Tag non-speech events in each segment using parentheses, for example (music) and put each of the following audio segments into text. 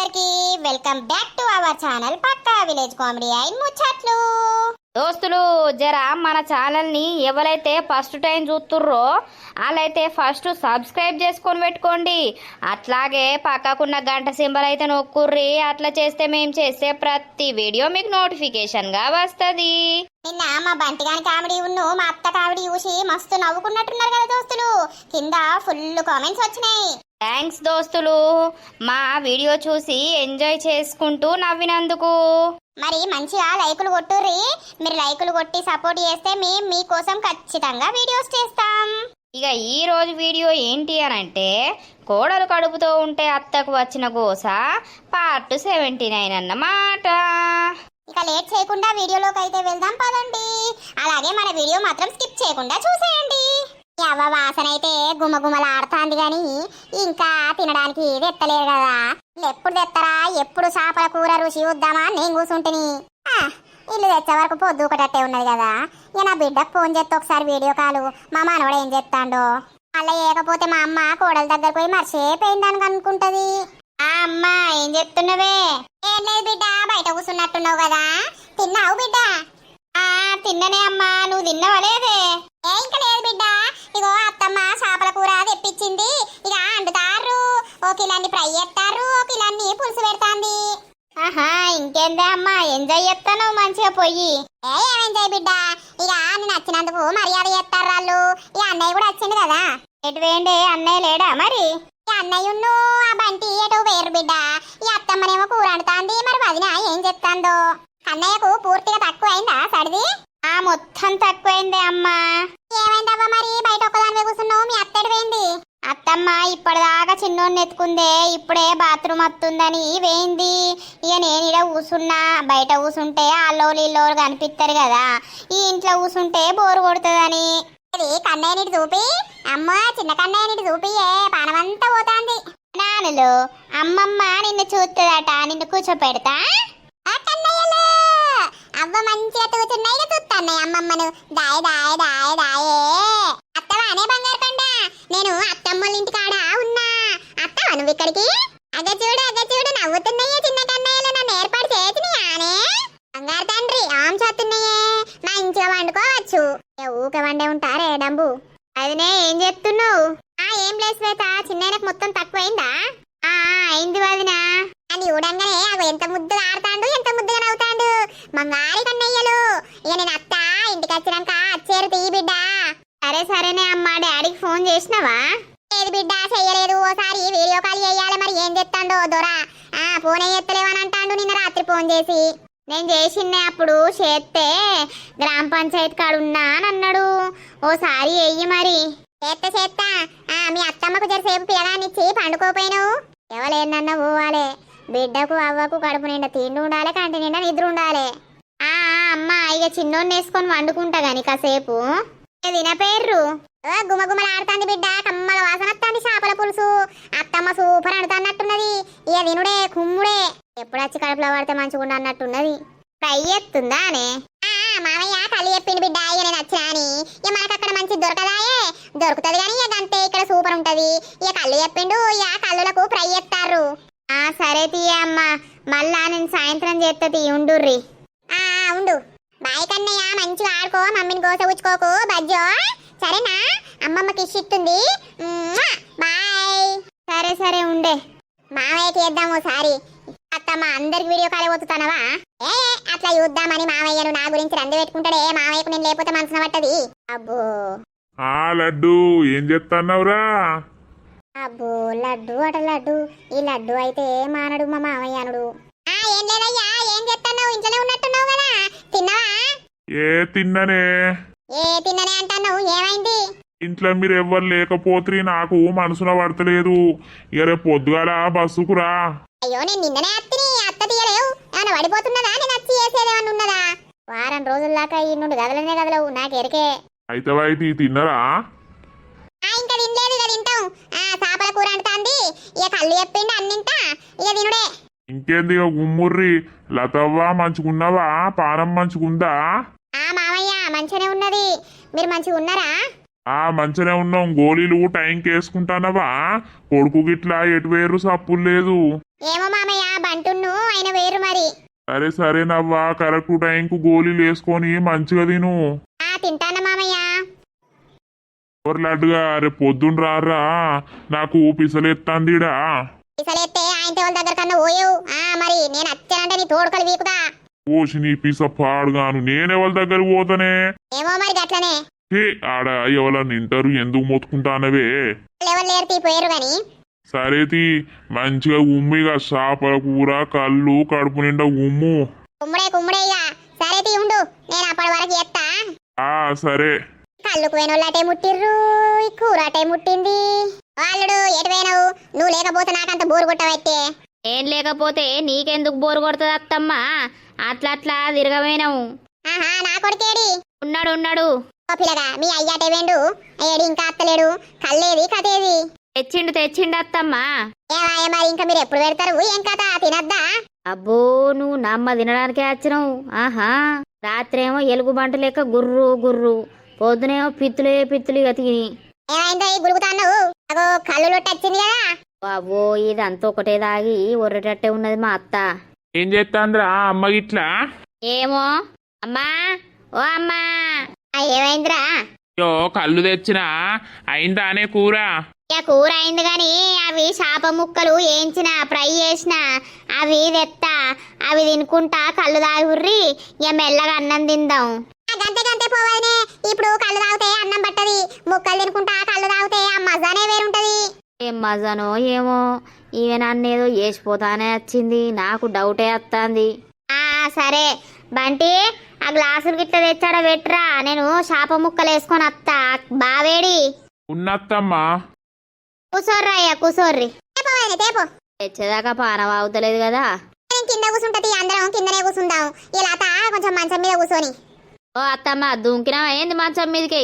అందరికి welcome back to our channel Pakka village comedy అయిన ముచ్చట్లు. దోస్తులు జర మన ఛానల్ని ఎవరైతే ఫస్ట్ టైం చూస్తుర్రో వాళ్ళైతే ఫస్ట్ సబ్స్క్రైబ్ చేసుకొని పెట్టుకోండి. అట్లాగే పక్కకున్న గంట సింబల్ అయితే నొక్కుర్రి. అట్లా చేస్తే మేము చేసే ప్రతి వీడియో మీకు నోటిఫికేషన్గా వస్తుంది. నిన్న మా బంటిగాని కామెడీ ఉన్ను మా అత్త కామెడీ చూసి మస్తు నవ్వుకున్నట్టున్నారు కదా దోస్తులు. కింద ఫుల్ కామెంట్స్ వచ్చినాయి. థ్యాంక్స్ దోస్తులు. మా వీడియో చూసి ఎంజాయ్ చేసుకుంటూ నవ్వినందుకు. మరి మంచిగా లైకులు కొట్టుర్రి. మీరు లైకులు కొట్టి సపోర్ట్ చేస్తే మేము మీకోసం ఖచ్చితంగా వీడియోస్ చేస్తాం. ఇక ఈ రోజు వీడియో ఏంటి అని అంటే కోడలు కడుపుతో ఉంటే అత్తకు వచ్చిన గోస పార్ట్ సెవెంటీ నైన్ అన్నమాట. ఇక లేట్ చేయకుండా వీడియోలోకి అయితే వెళ్దాం పదండి. అలాగే మన వీడియో మాత్రం స్కిప్ చేయకుండా చూసేయండి. ఎవ వాసన అయితే గుమగుమలాడుతాంది గాని ఇంకా తినడానికి తెత్తలేరు కదా. ఎప్పుడు తెత్తరా? ఎప్పుడు చేపల కూర రుచి వద్దామా అని నేను కూసుంటిని ఇల్లు తెచ్చే వరకు పొద్దు ఒకటట్టే ఉన్నది కదా. ఇక నా బిడ్డకు ఫోన్ చేస్తే ఒకసారి వీడియో కాలు. మా మనవడు ఏం చెప్తాండో మళ్ళీ ఏకపోతే మా అమ్మ కోడల దగ్గర పోయి మర్చిపోయిందానికి అనుకుంటది. ఆ అమ్మ ఏం చెప్తున్నావే? ఏం లేదు బిడ్డ బయట కూసున్నట్టున్నావు కదా. తిన్నావు బిడ్డ? ఆ తిన్ననే అమ్మా నువ్వు తిన్నవలేదే ఏ ఇంకా లేదు బిడ్డ. ఇగో అత్తమ్మ చేపల కూర తెప్పించింది. ఇక అండుతారు ఓ కిలాన్ని ఫ్రై చేస్తారు ఓ కిలాన్ని పులుసు పెడతాంది. ఆహా ఇంకేందే అమ్మా ఎంజాయ్ చేస్తాను మంచిగా పోయి. ఏ ఏం ఎంజాయ్ బిడ్డ? ఇక నేను వచ్చినందుకు మర్యాద చేస్తారు వాళ్ళు. ఈ అన్నయ్య కూడా వచ్చింది కదా? ఎటు వేయండి అన్నయ్య లేడా మరి? ఈ అన్నయ్యను ఆ బంటి ఎటు వేరు బిడ్డ? ఈ అత్తమ్మనేమో కూర అండుతాంది. మరి వదిన ఏం చెప్తాందో? అన్నయ్యకు పూర్తిగా తక్కువైందా సడిది? ఆ మొత్తం తక్కువైందే అమ్మా. ఏమైందవ్వా మరి? బయట ఒక్కదానివే కూర్చున్నావు మీ అత్తడి పోయింది అత్తమ్మ ఇప్పటిదాకా చిన్నోడిని ఎత్తుకుందే ఇప్పుడే బాత్రూమ్ వస్తుందని వేయింది. ఇక నేను ఇక్కడ కూసున్నా బయట కూసుంటే అల్లోలు ఇల్లోలు కనిపిస్తారు కదా. ఈ ఇంట్లో కూసుంటే బోరు కొడుతుందని. ఇది కన్నయ్యనిటి చూపి? అమ్మ చిన్న కన్నయ్యనిటి చూపి ఏ పానమంతా పోతాంది. నానులు అమ్మమ్మ నిన్ను చూస్తుందట నిన్ను కూర్చోపెడతా? అవ్వ మంచిగా తూచున్నాయి చూస్తాన్నాయి అమ్మమ్మను. దాయ దాయ దాయ దాయే. అత్తవానే బంగారు కొండ నేను అత్తమ్మల ఇంటి కాడ ఉన్నా? అత్తవా నువ్వు ఇక్కడికి? అగ చూడు అగ చూడు నవ్వుతున్నాయే చిన్న కన్నయ్యలు. నన్ను ఏర్పాటు చేసినాయానే? బంగారు తండ్రి ఆమె చేస్తున్నాయే. మంచిగా వండుకోవచ్చు. ఊక వండే ఉంటారే డంబు? అదినే ఏం చెప్తున్నావు? ఆ ఏం లేదు శ్వేత చిన్నయ్యకు మొత్తం తక్కువైందా? ఆ ఆ, అయింది వదినా. అని చూడంగానే అవి ఎంత ముద్దుగా ఆడతాండు ఎంత ముద్దుగా నవ్వుతాండు మంగారి కన్నయ్యలు. ఇక నేను అత్త ఇంటికి వచ్చినాక అచ్చేరు తీ బిడ్డ. సరే సరేనే అమ్మా డాడీకి ఫోన్ చేసినావా? లేదు బిడ్డ చెయ్యలేదు. ఓసారి వీడియో కాల్ చేయాలి మరి ఏం చెప్తాండో దొరా. ఆ ఫోన్ ఎత్తలేవని అంటాండు నిన్న రాత్రి ఫోన్ చేసి. నేను చేసిందే అప్పుడు చేస్తే గ్రామ పంచాయతీ కాడ ఉన్నా అని అన్నాడు. ఓసారి వెయ్యి మరి. చేత్త ఆ మీ అత్తమ్మకు జరసేపు పిల్లగానిచ్చి పండుకోపోయినావు. ఎవలేనన్నా పోవాలే బిడ్డకు అవ్వకు కడుపు నిండా తిండి ఉండాలి కంటి నిండా నిద్ర ఉండాలి. అమ్మ ఇక చిన్నోడిని వేసుకొని వండుకుంటా గాని కాసేపు. ఇక తినపేర్రు ఓ బిడ్డ కమ్మల వాసన వస్తుంది చేపల పులుసు. అత్తమ్మ సూపర్ అడుతున్నట్టున్నది. ఇక తినుడే కుమ్ముడే. ఎప్పుడు వచ్చి కడుపులో పడితే మంచిగుండ అన్నట్టున్నది. ఫ్రై ఎత్తుందా అనే? ఆ, మామయ్య కళ్ళు చెప్పిండు బిడ్డ ఇక నేను వచ్చినా అని. ఇక మనకు అక్కడ మంచి దొరకదాయే. దొరుకుతుంది కానీ ఇక అంతే ఇక్కడ సూపర్ ఉంటది. ఇక కళ్ళు చెప్పిండు ఇక కళ్ళులకు ఫ్రై చేస్తారు. ఆ సరే తీయ అమ్మ. మళ్ళా నేను సాయంత్రం చేస్తే తీ ఉండుర్రి ఉండు. బాయ్ కన్నయ్య మంచిగా ఆడుకో మమ్మీని గోస ఉచ్చుకోకు బజ్జో. సరేనా? అమ్మమ్మకి ఇస్తుంది. బాయ్. సరే సరే ఉండే. మామయ్యకి చేద్దాం ఓసారి. అత్తమ్మ అందరికి వీడియో కాల్ పోతున్నావా? ఏ ఏ, అట్లా చూద్దామని మామయ్యను నా గురించి రంది పెట్టుకుంటాడే. మామయ్యకు నేను లేకపోతే మనసున పట్టది అబ్బో. ఆ లడ్డు. ఏం చెప్తున్నావురా అబ్బో లడ్డు అట లడ్డు. ఈ లడ్డు అయితే మానడు మా మామయ్య అనుడు. ఆ ఏం లేదయ్యా ఏం చెప్తున్నావు ఇంట్లోనే ఉన్నట్టున్నావు కదా. తిన్నావా? ఏ తిన్ననే? ఏ తిన్ననే అంటున్నావు? ఏమైంది? ఇంట్లో మీరు ఎవ్వరు లేకపోతే నాకు మనసున పడతలేదు. ఇక రేపు పొద్దుగాల బస్సుకురా అయ్యో నేను నిన్ననే అత్తిని అత్త తీయలేవు. ఏమైనా పడిపోతున్నదా? నేను వచ్చి చేసేదేమన్నా ఉన్నదా? వారం రోజుల దాకా ఈ నుండి గదలనే గదలవు నాకు ఎరికే అయితే అయితే తిన్నరా? ఇంకా తినలేదు ఇక తింటాం. ఆ చేపల కూర అంటుంది. ఇక కళ్ళు చెప్పిండు అన్నింటా. ఇక తినుడే. ఇంకేంది ఇక గుమ్ముర్రి? లతవ్వ మంచుకున్నావా? పానం మంచుకుందా? ఆ మామయ్య మంచిగానే ఉన్నది. మీరు మంచిగా ఉన్నారా? ఆ మంచిగానే ఉన్నాం. గోళీలు టైంకి వేసుకుంటానవా కొడుకు గిట్లా ఎటు వేరు సప్పులు లేదు. ఏమో మామయ్య బంటును ఆయన వేరు మరి. సరే సరే నవ్వా. కరెక్ట్ టైంకు గోళీలు వేసుకొని మంచిగా తిను. ఆ తింటాను మామయ్య. ఎవరు లడ్డుగా రేపు పొద్దున్న రారా? నాకు పిసలెత్తాందిడా? ఇసలెత్తే ఆయన వాళ్ళ దగ్గర కన్నా ఓయవు ఆ మరి నేను వచ్చానంటే నీ తోడుకలు వీకుదా? ఓసి నీ పిస పాడుగాను నేనెవరి దగ్గర పోతానే. ఏమో మరి గట్లనే. హే ఆడ ఎవరన్నా నింటారు ఎందుకు మొత్తుకుంటానవే? ఎవరు లేరు తీపోయారు గాని. సరేతి మంచిగా ఉమ్మిగా చేపల కూర కళ్ళు కడుపు నిండా ఉమ్ము. కుమ్ముడే కుమ్ముడే ఇక సరే తీ ఉండు. నేను అప్పటి వరకు ఎత్తా ఆ సరే. కళ్ళుకు పోయినోళ్ళటే ముట్టిర్రు ఈ కూర అటే ముట్టింది. వాళ్ళుడు ఎటు పోయినావు? నువ్వు లేకపోతే నాకంత బోరు కొట్టవైతే. ఏం లేకపోతే నీకెందుకు బోరు కొడుతుంది అత్తమ్మ? అట్లా అట్లా తిరగవేనావు ఆహా నా కొడుకేడి? ఉన్నాడు ఉన్నాడు. పిల్లగా మీ అయ్యాటే వేండు ఏడి ఇంకా అత్తలేడు. కల్లేది కథేది. తెచ్చిండు తెచ్చిండు అత్తమ్మ. ఏమాయ మరి ఇంకా మీరు ఎప్పుడు పెడతారు? ఏం కథ? తినద్దా? అబ్బో నువ్వు నమ్మ తినడానికే వచ్చినావు. ఆహా రాత్రేమో ఎలుగు బంట లెక్క గుర్రు గుర్రు. పొద్దునేమో పిత్తులే పిత్తులు ఇక తిని ఏమైందో ఈ గురుగుతాను అగో కళ్ళు లొట్టొచ్చింది కదా. బాబో ఇదంతా ఒకటే దాగి ఒర్రెటట్టే ఉన్నది మా అత్త. ఏం చేస్తాంద్రా అమ్మ గిట్లా? ఏమో? అమ్మా ఓ అమ్మా. ఆ, ఏమైందిరా? అయ్యో కళ్ళు తెచ్చినా? అయిందానే కూర? ఇక కూర అయింది గాని అవి చేప ముక్కలు వేయించిన ఫ్రై చేసిన అవి తెత్తా అవి తినుకుంటా కళ్ళు తాగుర్రి ఇక మెల్లగా అన్నం తిందాం. గంటే పోవదనే ఇప్పుడు కళ్ళు తాగితే అన్నం పట్టది. ముక్కలు తినుకుంటా కళ్ళు తాగితే ఆ మజానే వేరుంటది. ఏం మజానో ఏమో. ఈమె నన్నేదో వేసిపోతానే వచ్చింది. నాకు డౌటే వస్తుంది. ఆ సరే. బంటి ఆ గ్లాసులు గిట్ల తెచ్చాడా పెట్టురా. నేను చేప ముక్కలు వేసుకొని వస్తా బావేడి. ఉన్నత్తమ్మా. కూసోర్రా అయ్యా కూసోర్రి. తేపో తెచ్చేదాకా పానం అవుతలేదు కదా. నేను కింద కూర్చుంటది అందరం కిందనే కూర్చుందాం ఇలా కొంచెం మంచం మీద కూర్చొని ఓ అత్తమ్మ దుంకినా ఏంది మంచం మీదకి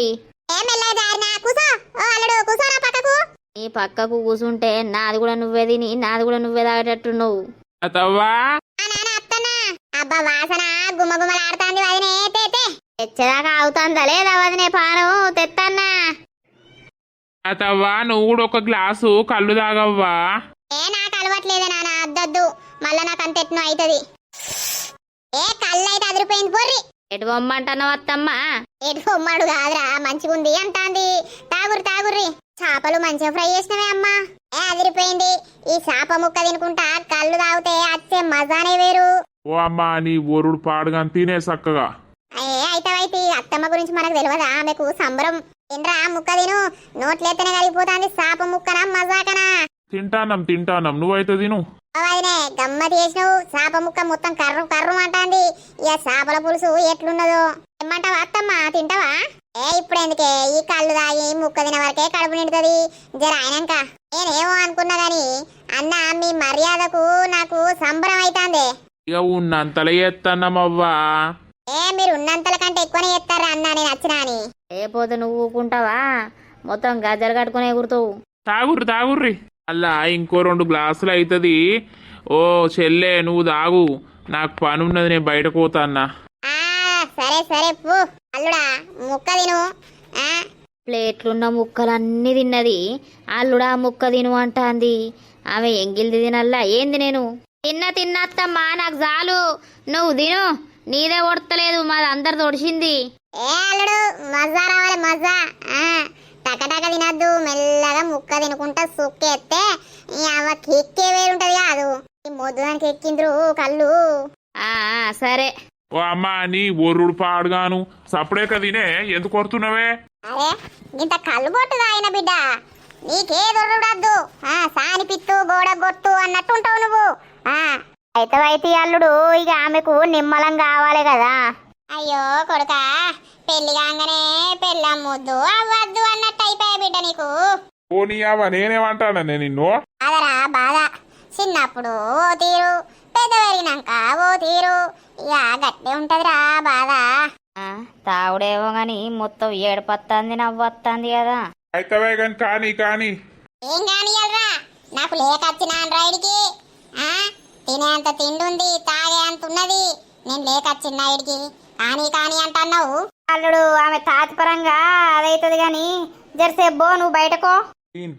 ఏం మెల్లగా జారినా? కూసో. ఓ అల్లుడు కూసోరా పక్కకు. నీ పక్కకు కూసుంటే నాది కూడా నువ్వే తిని నాది కూడా నువ్వే తాగేటట్టు నువ్వు అతవ్వా ఆ నాన్న అత్తన్నా. అబ్బా వాసన గుమ్మగుమ్మలాడుతాంది వదినే తేతే తెచ్చేదాకా అవుతుందా లేదా వదినే పాను? తెత్తన్నా. అతవ్వా నువ్వు కూడా ఒక గ్లాసు కళ్ళు తాగవ్వా? ఏ నాకు అలవట్లేదే నాన్న అద్దొద్దు. మళ్ళా నాకు అంత ఎట్నో అవుతుంది. ఏ కళ్ళు అయితే అదిరిపోయింది పొర్రి. ఎటు బొమ్మంటున్నావు అత్తమ్మ? ఎటు బొమ్మడు కాదురా మంచిగుంది అంటాంది. తాగురు తాగుర్రి. చేపలు మంచిగా ఫ్రై చేసినవే అమ్మా. ఏ అదిరిపోయింది? ఈ చేప ముక్క తినుకుంటా కళ్ళు తాగితే అచ్చే మజానే వేరు. ఓ అమ్మా నీ ఒరుడు పాడుగా తినే చక్కగా. ఏ అయితవైతే ఈ అత్తమ్మ గురించి మనకు తెలియదా? ఆమెకు సంబరం. తినరా ముక్క తిను. నోట్లెత్తనే కలిగిపోతాంది చేప ముక్కనా మజాకనా? తింటానం తింటానం. నువ్వైతే తిను. ఓ వదినే గమ్మతి చేసినావు. చేప ముక్క మొత్తం కర్రు కర్రు అంటాంది. ఇక చేపల పులుసు ఎట్లున్నదో. ఏమంటావా అత్తమ్మ? తింటావా? ఏ ఇప్పుడు ఎందుకే? ఈ కళ్ళు తాగి ముక్క తిన వరకే కడుపు నిండుతుంది. జర అయినాక. నేనేమో అనుకున్నా గాని అన్న మీ మర్యాదకు నాకు సంబరం అవుతాంది ఇక ఉన్నంతలో ఎత్తన్నమవ్వా ఏ మీరు ఉన్నంతల కంటే ఎక్కువనే చేస్తారా అన్న నేను వచ్చినా అని. నువ్వు ఊకుంటావా? మొత్తం గజ్జలు కట్టుకుని ఎగురుతావు తాగుర్రి తాగుర్రి. అలా ఇంకో రెండు గ్లాసులు అవుతుంది ఓ చెల్లె నువ్వు తాగు. నాకు పని ఉన్నది నేను బయటకు పోతా అన్నా. సరే సరే పో. అల్లుడా ముక్క తిను. ఆ? ప్లేట్లున్న ముక్కలన్నీ తిన్నది. అల్లుడా ముక్క తిను అంటాంది. ఆమె ఎంగిల్ది తినల్లా ఏంది నేను? తిన్న తిన్నత్తమ్మా నాకు చాలు. నువ్వు తిను. నీదే కొడతలేదు మాది అందరు తొడిచింది ఏ అల్లుడు మజా రావాలి మజా. ఆ? టకటక తినద్దు మెల్లగా ముక్క తినుకుంటా సుక్కేస్తే ఈ అవ్వ కిక్కే వేరుంటది కాదు ఈ మొద్దుదానికి ఎక్కిండ్రు కళ్ళు. ఆ సరే. ఓ అమ్మా నీ ఒర్రుడు పాడుగాను. సప్పుడే తినే ఎందుకు కొడుతున్నావే? అరే ఇంత కళ్ళు కొట్టు ఆయన బిడ్డ? నీకే దొరకడద్దు ఆ సాని పిత్తు గోడ గొట్టు అన్నట్టు ఉంటావు నువ్వు. ఆ. అయితే అయితే అల్లుడు ఇక ఆమెకు నిమ్మలం కావాలి కదా. అయ్యో కొడుక పెళ్ళి కాగానే పెళ్ళమ్మొద్దు అవ్వద్దు బిడ్డ నీకు? అవ్వ నేనేమంటానా? నేను నిన్ను? అదరా బాధ. చిన్నప్పుడు ఓ తీరు పెద్ద పెరిగినాక ఓ తీరు. ఇక గట్టే ఉంటదిరా బాధ. ఆ, తాగుడేమో గాని మొత్తం ఏడుపత్తాంది నవ్వత్తాంది కదా. అయితవే కానీ కానీ కానీ. ఏం కానియల్రా? నాకు లేకొచ్చినాను రైడ్కి ఆ? తినేంత తిండి ఉంది తాగే అంత ఉన్నది నేను లేకొచ్చిన రైడ్కి కానీ కానీ అంటున్నావు. అల్లుడు ఆమె తాత్పరంగా అదైతుంది గాని జరసేబ్బో నువ్వు బయటకో.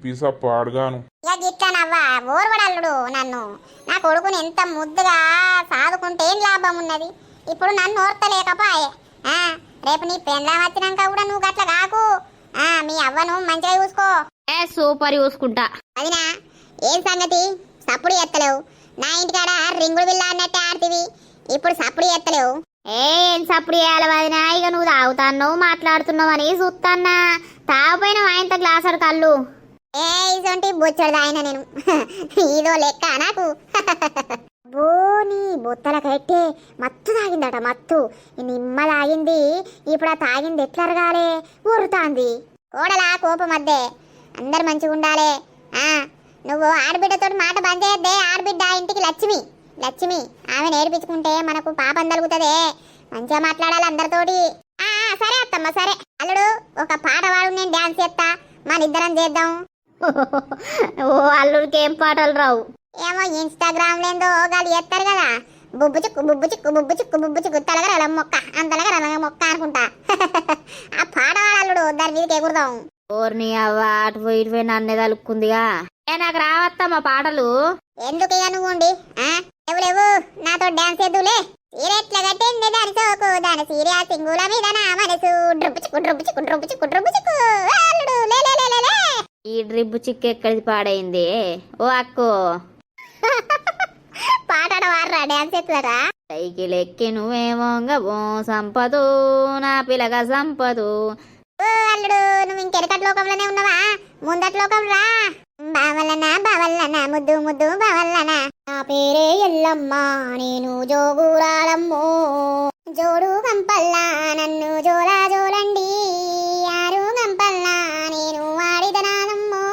పిసా పాడుగాను ఇక గిట్లనవ్వా ఓర్వడల్లుడు నన్ను. నా కొడుకుని ఎంత ముద్దుగా సాదుకుంటే ఏం లాభం ఉన్నది? ఇప్పుడు నన్ను ఓర్తలేకపాయే. ఆ, రేపు నీ పెండ్లాం వచ్చినాక కూడా నువ్వు గట్ల కాకు. ఆ, మీ అవ్వను మంచిగా చూసుకో. ఏ సూపర్ చూసుకుంటా. అదినా ఏం సంగతి? సప్పుడు ఎత్తలేవు నా ఇంటికాడ రింగుడు బిల్ల అన్నట్టే ఆడుతీవి. ఇప్పుడు సప్పుడు ఎత్తలేవు ఏ ఏం సప్పుడు చేయాలి వదినా? ఇక నువ్వు తాగుతాన్నావు మాట్లాడుతున్నావు అని చూస్తాన్నా తాగిపోయిన ఆయనతో గ్లాస్ కళ్ళు. ఏ ఇసొంటి బొచ్చడు ఆయన నేను. ఇదో లెక్క నాకు. బోని బొత్తల కట్టే మత్తు తాగిందట మత్తు. నిమ్మ తాగింది ఇప్పుడు ఆ తాగింది ఎట్లా అరగాలే? ఊరుతాంది. కోడలా కోపం అద్దే. అందరు మంచిగా ఉండాలే ఆ నువ్వు ఆడబిడ్డతో మాట బంద్ చేయద్దే ఆడబిడ్డ ఇంటికి లక్ష్మి లక్ష్మి ఆమె నేర్పించుకుంటే మనకు పాపం తలుగుతుందే. మంచిగా మాట్లాడాలి అందరితోటి. సరే అత్తమ్మ సరే. అల్లుడు ఒక పాట పాడు నేను డాన్స్ చేస్తా. మన ఇద్దరం చేద్దాం. ఓ అల్లుడికి ఏం పాటలు రావు? ఏమో ఇన్స్టాగ్రామ్ లేదో గాలి ఎత్తారు కదా. బుబ్బు చిక్కు బుబ్బు చిక్కు బుబ్బు చిక్కు బుబ్బు చిక్కు తలగర మొక్క అంతలగర మొక్క అనుకుంటా. (laughs) ఆ పాట వాడల్లుడు దాని మీదకి ఎగురుదాం. ఓర్ని అవ్వ అటు పోయి ఇటు పోయి నన్నే తలుక్కుందిగా. ఏ నాకు రావత్తమ్మా పాటలు. ఎందుకు ఇక నువ్వు ఉండి? లేవు? నాతో డాన్స్ చేద్దులే సీరెట్ల కట్టింది? దాని సోకు దాని సీరియా సింగుల మీద నా మనసు. డ్రుబ్బు చిక్కు చిక్కు చిక్కు చిక్కు. అల్లుడు లే లే లే లే లే. ఈ డ్రిప్ చిక్కు ఎక్కడిది పాడైంది? ఓ అక్కో. (laughs) వాడరా డాన్స్ చేస్తారా? సైకిల్ ఎక్కి నువ్వేమోంగ ఓ సంపదు నా పిలగ సంపదు. అల్లుడు నువ్వు ఇంకెరకటి లోకంలోనే ఉన్నావా? ముందటి లోకం రా బావల్లనా బావల్లనా ముద్దు ముద్దు బావల్లనా? నా పేరే ఎల్లమ్మ నేను జోగురాలమ్మో. జోడు గంపల్లా నన్ను జోలా జోలండి. ఆరు గంపల్లా నేను వాడిదనాలమ్మో.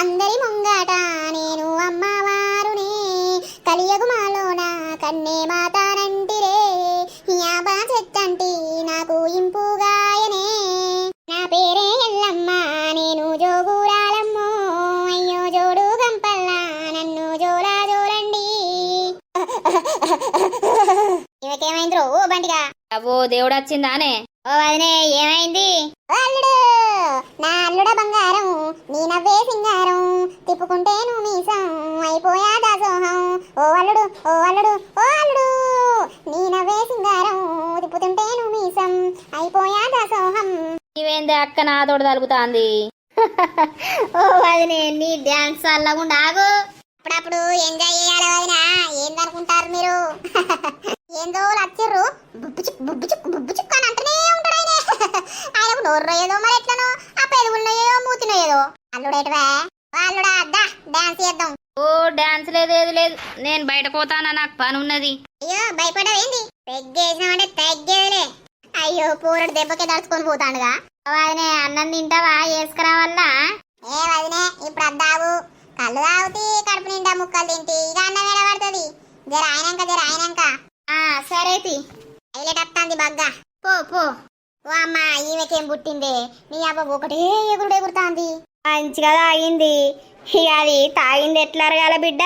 అందరి ముంగట నేను అమ్మవారుని. కలియగుమాలోన కన్నే మాతా ఇవకేమైంది ఓ బండిగా. అవో దేవుడు వచ్చిందానే ఓ వదినే ఏమైంది? ఓ అల్లుడు నా అల్లుడ బంగారం నీ నవ్వే సింగారం తిప్పుకుంటే నువ్వు మీసం అయిపోయా దాసోహం. ఓ అల్లుడు ఓ అల్లుడు ఓ అల్లుడు నీ నవ్వే సింగారం తిప్పుతుంటే నువ్వు మీసం అయిపోయా దాసోహం. ఇవేంది అక్క నాతోడు తలుగుతాంది (laughs) ఓ వదినే నీ డాన్స్ అల్లకుండా ఆగు. అప్పుడప్పుడు ఎంజాయ్ చేయాలి వదినా ఏందనుకుంటారు మీరు? (laughs) ఏందో లచ్చిర్రు బుబ్బు చిక్కు బుబ్బు చిక్కు బుబ్బు చిక్కు అని అంటూనే ఉంటాడు ఆయన. (laughs) ఆయనకు నోర్రో ఏదో మరి ఎట్లనో ఆ పెరుగుల్లో ఏదో మూతినో ఏదో. అల్లుడేటవా అల్లుడా అద్దా డాన్స్ చేద్దాం. ఓ డాన్స్ లేదు ఏది లేదు. నేను బయట పోతానా నాకు పని ఉన్నది అయ్యో భయపడవేంది పెగ్గేసినామంటే తగ్గేదిలే. అయ్యో పూరడు దెబ్బకి దడుచుకొని పోతాడుగా. వదినే అన్నం తింటావా? వేసుకురావల్లా ఏ వదినే ఇప్పుడు అద్దావు కళ్ళు తాగుతి కడుపు నిండా ముక్కలు తింటి. ఇక అన్నం ఎడబడుతుంది జర ఆయనంక జర ఆయనంక. ఆ సరేతి హైలైట్ వస్తుంది బగ్గా. పో పో. ఓ అమ్మ ఈమెకేం పుట్టిందే? నీ అవ్వ ఒకటే ఎగురుడు ఎగురుతాంది మంచిగా తాగింది. ఇక అది తాగింది ఎట్లా అరగాల బిడ్డ?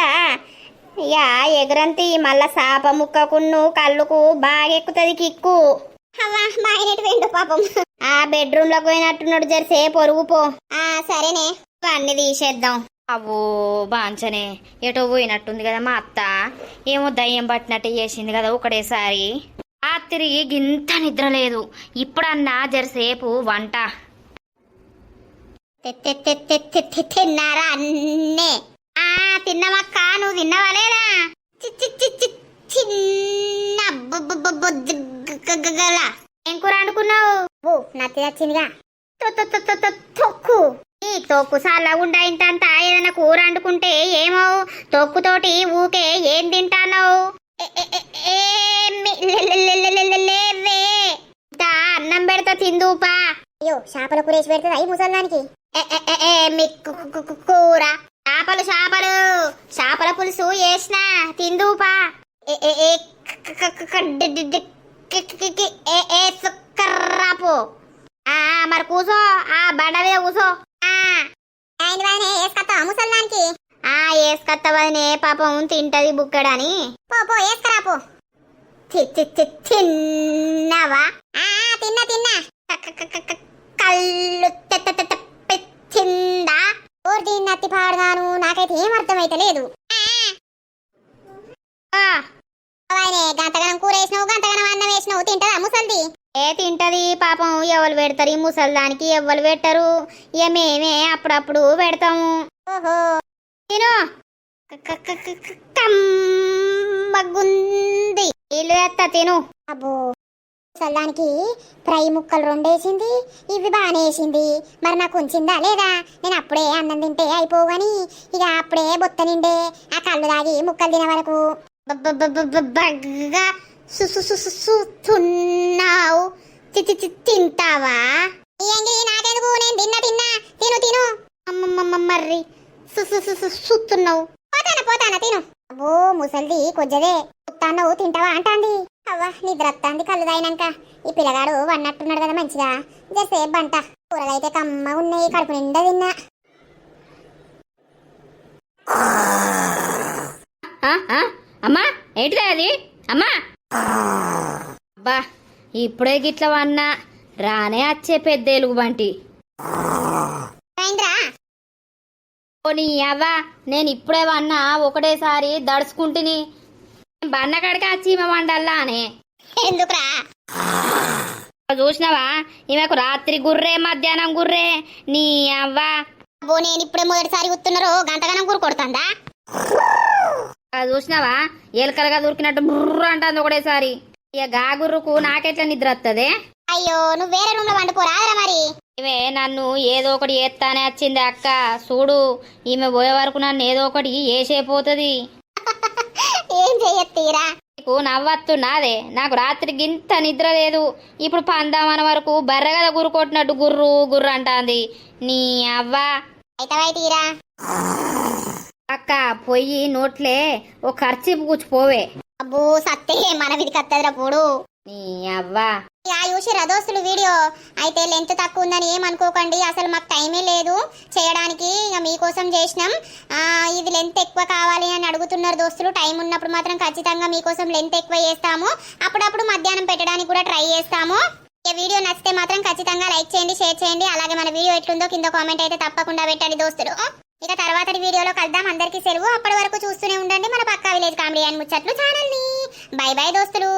ఇక ఎగురంతి మళ్ళా సాప ముక్కకున్ను కళ్ళుకు బాగా ఎక్కుతుంది కిక్కు. అవ్వా మా పాపం. ఆ బెడ్రూమ్లోకి పోయినట్టున్నాడు జరసే పొరుగు పో. ఆ సరేనే. అన్ని తీసేద్దాం. అవో బాంచనే ఎటో పోయినట్టుంది కదా మా అత్త. ఏమో దయ్యం పట్టినట్టు చేసింది కదా ఒకటేసారి. రాత్రి గింత నిద్ర లేదు. ఇప్పుడన్నా జరసేపు వంట. తె- తె- తె- తె- తె- తె- తిన్నారా అన్నే? ఆ తిన్నమక్క నువ్వు తిన్నవా లేదా? చి- చి- చి- చి- చిన్న. ఏం కూర అనుకున్నావు నచ్చి వచ్చిందిగా తొ- తొ- తొ- తొ- తొ- తొక్కు. తొక్కుసార్లా తొక్కు సల్లగుండా ఏదైనా కూర వండుకుంటే ఏమో? తొక్కుతోటి ఊకే ఏం తింటానవు అన్నం పెడతా తిందుపా. అయ్యో చేపల కూర వేసి పెడుతుంది అయి ముసల్దానికి? కు- కూర. చేపలు చేపలు. చేపల పులుసు వేసిన తిందుపా. ఏ, ఆ మరి కూసో. ఆ బండ మీద కూసో ఆ ఆయన వేసుకొస్తావా ముసల్దానికి? ఆ వేసుకత్తవనే పాపం తింటది బుక్కడని పో పో వేసుకురా పో. తి- తి- తి- తిన్నావా? ఆ ఆ, తిన్నా తిన్నా. క- క- క- క- కళ్ళు తె- తె- తె- తె- చిందా ఓర్ దీన్ని నత్తి పాడగాను నాకైతే ఏం అర్థమైతే లేదు. ఆ, అవనే గంతగనం కూర వేసినావు గంతగనం అన్నం వేసినావు తింటదా ముసల్ది? ఏ తింటది పాపం ఎవరు పెడతారు ఈ ముసల్దానికి ఎవరు పెట్టరు ఇక మేమే అప్పుడప్పుడు పెడతాము ఓహో తిను కమ్మగుంది ఇల్లు ఎత్త తిను అబ్బో ముసల్దానికి ఫ్రై ముక్కలు రెండేసింది ఇవి బాగానే వేసింది మరి నాకు ఉంచిందా లేదా నేను అప్పుడే అన్నం తింటే అయిపోవు గాని ఇక అప్పుడే బొత్త నిండే ఆ కళ్ళు తాగి ముక్కలు తినే వరకు తి- తింటావా? ఏంటి నాకెందుకు? నేను తిన్నా తిన్నా. తిను తిను. అమ్మమ్మమ్మ మర్రి. సుస్తున్నావు. పోతానా పోతానా తిను. అబ్బో ముసల్ది కొజ్జదే. నువ్వు తింటావా అంటాంది. అవ్వ నిద్ర వస్తాంది కళ్ళు తాగినాక ఈ పిల్లగాడు వన్నట్టున్నాడు కదా మంచిగా. జరసేపు బంట. కూరలైతే కమ్మ ఉన్నాయి కడుపు నిండా తిన్నా. అమ్మా ఏంటిదా అది? అమ్మా అబ్బా ఇప్పుడే గిట్ల వన్నా. రానే వచ్చే పెద్ద ఎలుగు బంటి పోనీ అవ్వా నేను ఇప్పుడే వన్నా ఒకటేసారి దడుచుకుంటుని. బన్నకాడికి వచ్చి ఈమె వండల్లా అనే. ఎందుకురా? చూసినావా? ఈమెకు రాత్రి గుర్రే మధ్యాహ్నం గుర్రే. నీ అవ్వా. అబ్బో నేను ఇప్పుడే మొదటిసారి గుర్తున్నారు గంటగనం కూర కొడుతుందా? అది చూసినావా? ఎలకలుగా దొరికినట్టు బుర్ర అంటుంది ఒకటేసారి. ఇక గాగుర్రుకు నాకెట్లా నిద్ర వస్తుంది అయ్యో నువ్వు వేరే రూమ్లో వండుకోరాదరా మరి? ఇవే నన్ను ఏదో ఒకటి ఏత్తానే వచ్చింది అక్క. చూడు ఈమె పోయే వరకు నన్ను ఏదో ఒకటి ఏసేపోతుంది ఏం చెయ్యత్తీరా? నీకు నవ్వత్తున్నదే నాకు రాత్రి గింత నిద్ర లేదు. ఇప్పుడు పందామన వరకు బర్రె కదా గుర్రు కొట్టినట్టు గుర్రు గుర్రు అంటాంది. నీ అవ్వ. అయితవై తీరా అక్క పొయ్యి నోట్లే ఓ ఖర్చు కూర్చుపోవే. అబ్బో సత్తే మన విధి కత్తదిరా పోడు నీ అవ్వ. ఇక చూసి రదోస్తులు వీడియో అయితే లెంత్ తక్కువ ఉందని ఏమనుకోకండి అసలు మాకు టైమే లేదు. చేయడానికి ఇక మీకోసం చేసినాం. ఆ, ఇది లెంత్ ఎక్కువ కావాలి అని అడుగుతున్నారు దోస్తులు. టైం ఉన్నప్పుడు మాత్రం ఖచ్చితంగా మీకోసం లెంత్ ఎక్కువ చేస్తాము. అప్పుడప్పుడు మధ్యాహ్నం పెట్టడానికి కూడా ట్రై చేస్తాము. ఈ వీడియో నచ్చితే మాత్రం ఖచ్చితంగా లైక్ చేయండి షేర్ చేయండి. అలాగే మన వీడియో ఎట్లుందో కింద కామెంట్ అయితే తప్పకుండా పెట్టండి దోస్తులు. ఇక తర్వాతటి వీడియోలో కలుద్దాం. అందరికీ సెలవు. అప్పటి వరకు చూస్తూనే ఉండండి మన పక్కా విలేజ్ కామెడీ అని ముచ్చట్లు ఛానల్ని. బై బై దోస్తులు.